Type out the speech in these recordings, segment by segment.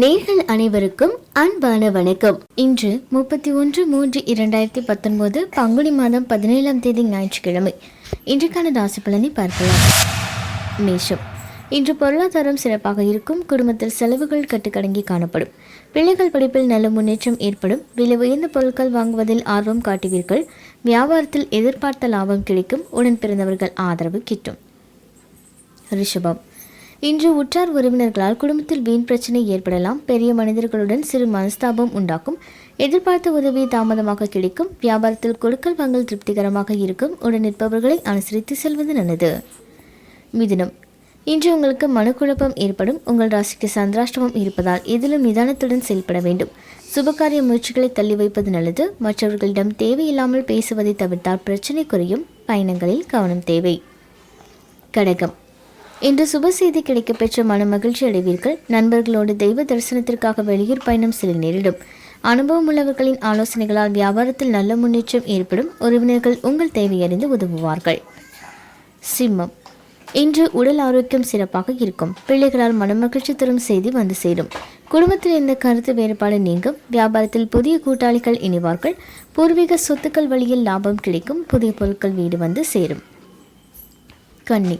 நேர்கள் அனைவருக்கும் அன்பான வணக்கம். இன்று முப்பத்தி ஒன்று மூன்று இரண்டாயிரத்தி பத்தொன்பது பங்குனி மாதம் பதினேழாம் தேதி ஞாயிற்றுக்கிழமை. இன்றைக்கான ராசி பலனை பார்க்கலாம். மேஷம். இன்று பொருளாதாரம் சிறப்பாக இருக்கும். குடும்பத்தில் செலவுகள் கட்டுக்கடங்கி காணப்படும். பிள்ளைகள் படிப்பில் நல்ல முன்னேற்றம் ஏற்படும். விலை உயர்ந்த பொருட்கள் வாங்குவதில் ஆர்வம் காட்டுவீர்கள். வியாபாரத்தில் எதிர்பார்த்த லாபம் கிடைக்கும். உடன் பிறந்தவர்கள் ஆதரவு கிட்டும். ரிஷபம். இன்று உற்றார் உறவினர்களால் குடும்பத்தில் வீண் பிரச்சனை ஏற்படலாம். பெரிய மனிதர்களுடன் சிறு மனஸ்தாபம் உண்டாக்கும். எதிர்பார்த்த உதவி தாமதமாக கிடைக்கும். வியாபாரத்தில் கொடுக்கல் வாங்கல் திருப்திகரமாக இருக்கும். உடன் நிற்பவர்களை அனுசரித்து செல்வது நல்லது. மிதுனம். இன்று உங்களுக்கு மனக்குழப்பம் ஏற்படும். உங்கள் ராசிக்கு சந்திராஷ்டமம் இருப்பதால் எதிலும் நிதானத்துடன் செயல்பட வேண்டும். சுபகாரிய முயற்சிகளை தள்ளி வைப்பது நல்லது. மற்றவர்களிடம் தேவையில்லாமல் பேசுவதை தவிர்த்தால் பிரச்சனை குறையும். பயணங்களில் கவனம் தேவை. கடகம். இன்று சுப செய்தி கிடைக்கப்பெற்ற மன மகிழ்ச்சி அடைவீர்கள். நண்பர்களோடு தெய்வ தரிசனத்திற்காக வெளியூர் பயணம் சில நேரிடும். அனுபவம் உள்ளவர்களின் ஆலோசனைகளால் வியாபாரத்தில் நல்ல முன்னேற்றம் ஏற்படும். உறவினர்கள் உங்கள் தேவையறிந்து உதவுவார்கள். சிம்மம். இன்று உடல் ஆரோக்கியம் சிறப்பாக இருக்கும். பிள்ளைகளால் மனமகிழ்ச்சி தரும் செய்தி வந்து சேரும். குடும்பத்தில் இந்த கருத்து வேறுபாடு நீங்கும். வியாபாரத்தில் புதிய கூட்டாளிகள் இணைவார்கள். பூர்வீக சொத்துக்கள் வழியில் லாபம் கிடைக்கும். புதிய பொருட்கள் வீடு வந்து சேரும். கன்னி.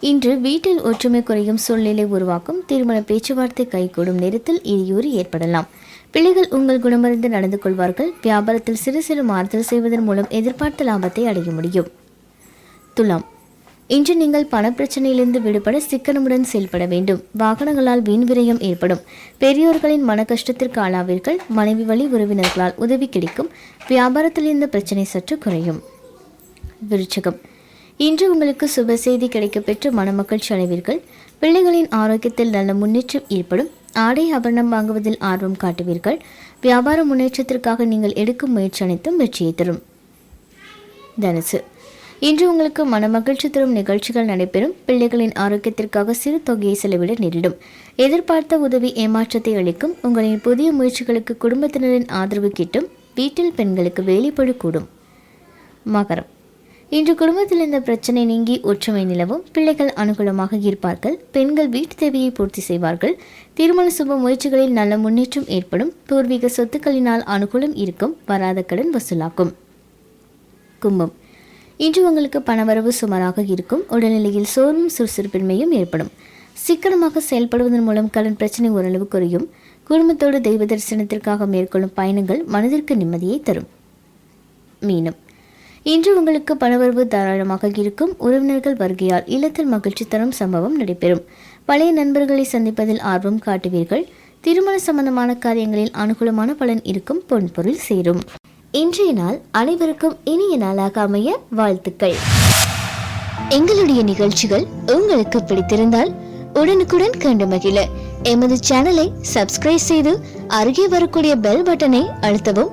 இன்று வீட்டில் ஒற்றுமை குறையும் சூழ்நிலை உருவாக்கும். திருமண பேச்சுவார்த்தை கைகூடும் நேரத்தில் இடையூறு ஏற்படலாம். பிள்ளைகள் உங்கள் குணமறிந்து நடந்து கொள்வார்கள். வியாபாரத்தில் சிறு சிறு மாறுதல் செய்வதன் மூலம் எதிர்பார்த்த லாபத்தை அடைய முடியும். துலாம். இன்று நீங்கள் பணப்பிரச்சனையிலிருந்து விடுபட சிக்கனமுடன் செயல்பட வேண்டும். வாகனங்களால் வீண் விரயம் ஏற்படும். பெரியோர்களின் மன கஷ்டத்திற்கு ஆளாவீர்கள். மனைவி வழி உறவினர்களால் உதவி கிடைக்கும். வியாபாரத்தில் இருந்த பிரச்சனை சற்று குறையும். விருச்சகம். இன்று உங்களுக்கு சுப செய்தி கிடைக்கப்பெற்று மணமக்கள் அடைவீர்கள். பிள்ளைகளின் ஆரோக்கியத்தில் நல்ல முன்னேற்றம் ஏற்படும். ஆடை ஆபரணம் வாங்குவதில் ஆர்வம் காட்டுவீர்கள். வியாபார முன்னேற்றத்திற்காக நீங்கள் எடுக்கும் முயற்சி அனைத்தும் வெற்றியை தரும். தனுசு. இன்று உங்களுக்கு மனமகிழ்ச்சி தரும் நிகழ்ச்சிகள் நடைபெறும். பிள்ளைகளின் ஆரோக்கியத்திற்காக சிறு தொகையை செலவிட நேரிடும். எதிர்பார்த்த உதவி ஏமாற்றத்தை அளிக்கும். உங்களின் புதிய முயற்சிகளுக்கு குடும்பத்தினரின் ஆதரவு கிட்டும். வீட்டில் பெண்களுக்கு வேலைப்படு கூடும். மகரம். இன்று குடும்பத்தில் இந்த பிரச்சனை நீங்கி ஒற்றுமை நிலவும். பிள்ளைகள் அனுகூலமாக இருப்பார்கள். பெண்கள் வீட்டு தேவையை பூர்த்தி செய்வார்கள். திருமண சுப முயற்சிகளில் நல்ல முன்னேற்றம் ஏற்படும். பூர்வீக சொத்துக்களினால் அனுகூலம் இருக்கும். வராத கடன் வசூலாக்கும் கும்பம். இன்று உங்களுக்கு பணவரவு சுமாராக இருக்கும். உடல்நிலையில் சோர்வும் சுறுசுறுப்பின்மையும் ஏற்படும். சிக்கனமாக செயல்படுவதன் மூலம் கடன் பிரச்சனை ஓரளவு குறையும். குடும்பத்தோடு தெய்வ தரிசனத்திற்காக மேற்கொள்ளும் பயணங்கள் மனதிற்கு நிம்மதியை தரும். மீனம். இன்று உங்களுக்கு பணவரவு தாராளமாக இருக்கும். உறவினர்கள் வருகையால் இல்லத்தில் மகிழ்ச்சி தரும் சம்பவம் நடைபெறும். பழைய நண்பர்களை சந்திப்பதில் ஆர்வம் காட்டுவீர்கள். திருமண சம்பந்தமான காரியங்களில் அனுகூலமான பலன் இருக்கும். பொன்பொருள் சேரும். இன்றைய நாள் அனைவருக்கும் இனிய நாளாக அமைய வாழ்த்துக்கள். எங்களுடைய நிகழ்ச்சிகள் உங்களுக்கு பிடித்திருந்தால் உடனுக்குடன் கண்டு மகிழ. எமது சேனலை சப்ஸ்கிரைப் செய்து அருகே வரக்கூடிய பெல் பட்டனை அழுத்தவும்.